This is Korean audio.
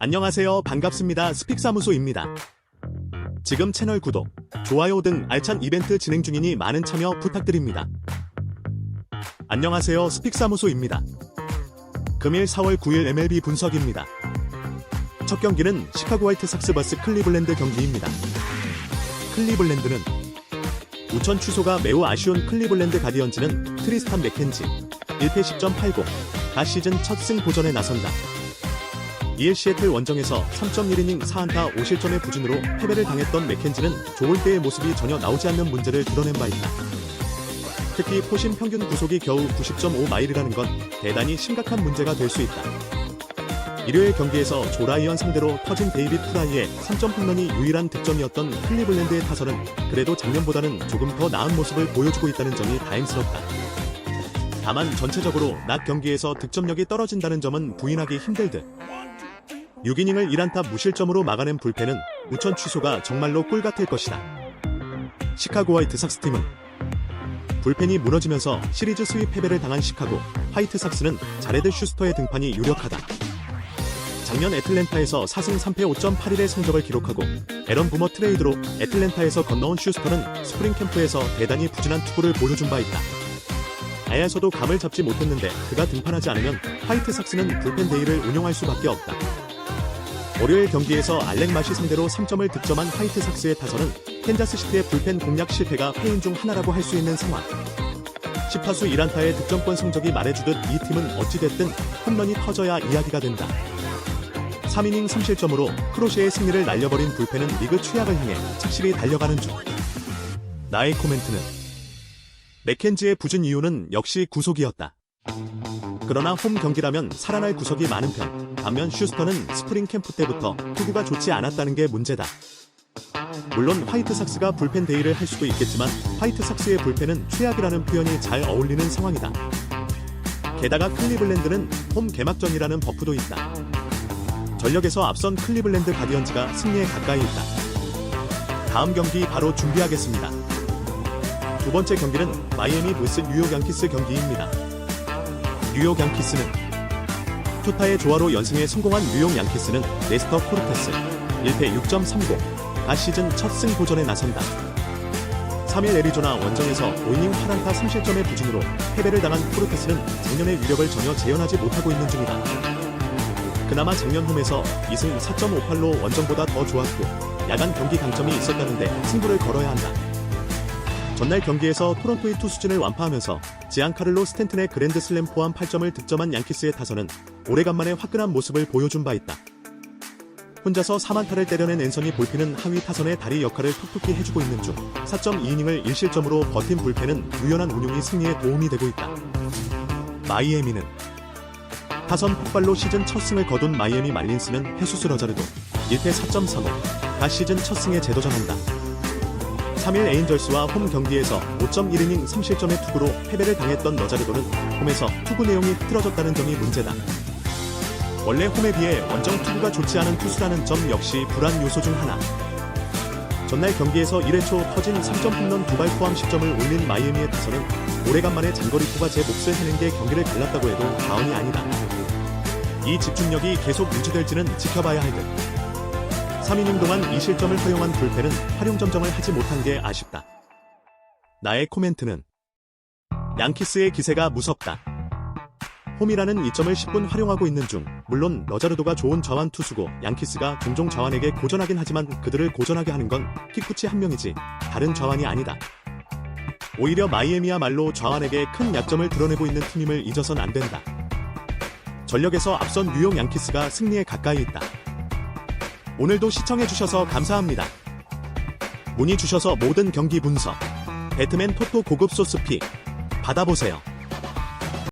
안녕하세요. 반갑습니다. 스픽사무소입니다. 지금 채널 구독, 좋아요 등 알찬 이벤트 진행 중이니 많은 참여 부탁드립니다. 안녕하세요. 스픽사무소입니다. 금일 4월 9일 MLB 분석입니다. 첫 경기는 시카고 화이트삭스 vs 클리블랜드 경기입니다. 클리블랜드는 우천 취소가 매우 아쉬운 클리블랜드 가디언즈는 트리스탄 맥켄지 1패 10.80, 가 시즌 첫 승 도전에 나선다. 이에 시애틀 원정에서 3.1이닝 4안타 5실점의 부진으로 패배를 당했던 맥켄지는 좋을 때의 모습이 전혀 나오지 않는 문제를 드러낸 바 있다. 특히 포심 평균 구속이 겨우 90.5마일이라는 건 대단히 심각한 문제가 될 수 있다. 일요일 경기에서 조라이언 상대로 터진 데이빗 프라이의 3점 홈런이 유일한 득점이었던 클리블랜드의 타선은 그래도 작년보다는 조금 더 나은 모습을 보여주고 있다는 점이 다행스럽다. 다만 전체적으로 낮 경기에서 득점력이 떨어진다는 점은 부인하기 힘들 듯 6이닝을 1안타 무실점으로 막아낸 불펜은 우천 취소가 정말로 꿀 같을 것이다. 시카고 화이트삭스 팀은 불펜이 무너지면서 시리즈 스윗 패배를 당한 시카고 화이트삭스는 자레드 슈스터의 등판이 유력하다. 작년 애틀랜타에서 4승 3패 5.81의 성적을 기록하고 에런 부머 트레이드로 애틀랜타에서 건너온 슈스터는 스프링 캠프에서 대단히 부진한 투구를 보여준 바 있다. 아야에서도 감을 잡지 못했는데 그가 등판하지 않으면 화이트삭스는 불펜 데이를 운용할 수밖에 없다. 월요일 경기에서 알렉 마시 상대로 3점을 득점한 화이트 삭스의 타선은 캔자스시티의 불펜 공략 실패가 패인 중 하나라고 할 수 있는 상황. 10타수 1안타의 득점권 성적이 말해주듯 이 팀은 어찌됐든 홈런이 터져야 이야기가 된다. 3이닝 3실점으로 크로시의 승리를 날려버린 불펜은 리그 최악을 향해 착실히 달려가는 중. 나의 코멘트는 맥켄지의 부진 이유는 역시 구속이었다. 그러나 홈 경기라면 살아날 구석이 많은 편. 반면 슈스터는 스프링 캠프 때부터 투구가 좋지 않았다는 게 문제다. 물론 화이트삭스가 불펜 데이를 할 수도 있겠지만 화이트삭스의 불펜은 최악이라는 표현이 잘 어울리는 상황이다. 게다가 클리블랜드는 홈 개막전이라는 버프도 있다. 전력에서 앞선 클리블랜드 가디언즈가 승리에 가까이 있다. 다음 경기 바로 준비하겠습니다. 두 번째 경기는 마이애미 vs 뉴욕 양키스 경기입니다. 뉴욕 양키스는 투타의 조화로 연승에 성공한 뉴욕 양키스는 레스터 코르테스 1패 6.30, 가 시즌 첫 승 도전에 나선다. 3일 애리조나 원정에서 5이닝 8안타 3실점의 부진으로 패배를 당한 코르테스는 작년의 위력을 전혀 재현하지 못하고 있는 중이다. 그나마 작년 홈에서 2승 4.58로 원정보다 더 좋았고 야간 경기 강점이 있었다는데 승부를 걸어야 한다. 전날 경기에서 토론토의 투수진을 완파하면서 지안카를로 스탠튼의 그랜드슬램 포함 8점을 득점한 양키스의 타선은 오래간만에 화끈한 모습을 보여준 바 있다. 혼자서 4만타를 때려낸 앤서니 볼펜은 하위 타선의 다리 역할을 톡톡히 해주고 있는 중 4.2이닝을 1실점으로 버틴 불펜은 유연한 운용이 승리에 도움이 되고 있다. 마이애미는 타선 폭발로 시즌 첫 승을 거둔 마이애미 말린스는 해수스 러자르도 1패 4.35, 가 시즌 첫 승에 재도전한다. 3일 에인절스와 홈 경기에서 5.1이닝 3실점의 투구로 패배를 당했던 러자르도는 홈에서 투구 내용이 흐트러졌다는 점이 문제다. 원래 홈에 비해 원정 투구가 좋지 않은 투수라는 점 역시 불안 요소 중 하나. 전날 경기에서 1회 초 터진 3점 홈런 두 발 포함 10점을 올린 마이애미의 타선은 오래간만에 장거리 투가 제 몫을 해낸 게 경기를 갈랐다고 해도 과언이 아니다. 이 집중력이 계속 유지될지는 지켜봐야 할 듯. 3이닝 동안 2실점을 허용한 불펜은 활용 점정을 하지 못한 게 아쉽다. 나의 코멘트는 양키스의 기세가 무섭다. 홈이라는 이점을 10분 활용하고 있는 중, 물론 러자르도가 좋은 좌완 투수고 양키스가 종종 좌완에게 고전하긴 하지만 그들을 고전하게 하는 건 키쿠치 한 명이지 다른 좌완이 아니다. 오히려 마이애미야말로 좌완에게 큰 약점을 드러내고 있는 팀임을 잊어선 안 된다. 전력에서 앞선 뉴욕 양키스가 승리에 가까이 있다. 오늘도 시청해주셔서 감사합니다. 문의 주셔서 모든 경기 분석, 배트맨 토토 고급 소스피 받아보세요.